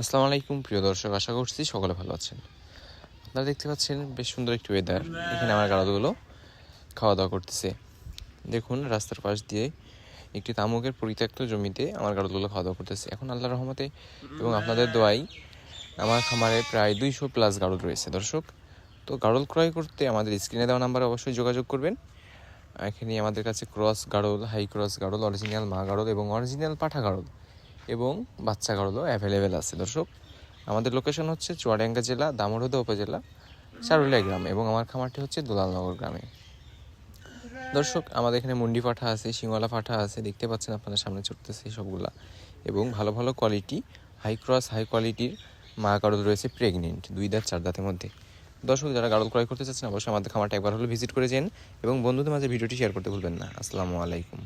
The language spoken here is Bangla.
আসসালামু আলাইকুম প্রিয় দর্শক। আশা করছি সকলে ভালো আছেন। আপনারা দেখতে পাচ্ছেন বেশ সুন্দর একটি ওয়েদার এখানে আমার গাড়াগুলো খাওয়া দাওয়া করতেছে। দেখুন, রাস্তার পাশ দিয়ে একটি তামুকের পরিত্যক্ত জমিতে আমার গাড়াগুলো খাওয়া দাওয়া করতেছে। এখন আল্লাহর রহমতে এবং আপনাদের দোয়াই আমার খামারে প্রায় দুইশো প্লাস গাড়ল রয়েছে। দর্শক, তো গাড়ল ক্রয় করতে আমাদের স্ক্রিনে দেওয়া নাম্বারে অবশ্যই যোগাযোগ করবেন। এখানে আমাদের কাছে ক্রস গাড়ল হাই ক্রস গাড়ল অরিজিনাল মা গাড়ল এবং অরিজিনাল পাঠা গাড়ল এবং বাচ্চা গাড়লও অ্যাভেলেবেল আছে। দর্শক, আমাদের লোকেশন হচ্ছে চুয়াডাঙ্গা জেলা দামোহদা উপজেলা চারুলিয়া গ্রাম এবং আমার খামারটি হচ্ছে দোলালনগর গ্রামে। দর্শক, আমাদের এখানে মুন্ডি পাঠা আছে সিংওয়ালা পাঠা আছে, দেখতে পাচ্ছেন আপনাদের সামনে চড়তেছে সবগুলা। এবং ভালো ভালো কোয়ালিটি হাই ক্রস হাই কোয়ালিটির মা গাড়ল রয়েছে প্রেগনেন্ট দুই দাঁত, চার দাঁতের মধ্যে। দর্শক, যারা গাড়ল ক্রয় করতে চাচ্ছেন, অবশ্যই আমাদের খামারটা একবার হলে ভিজিট করে যান এবং বন্ধুদের মাঝে ভিডিওটি শেয়ার করতে ভুলবেন না। আসসালামু আলাইকুম।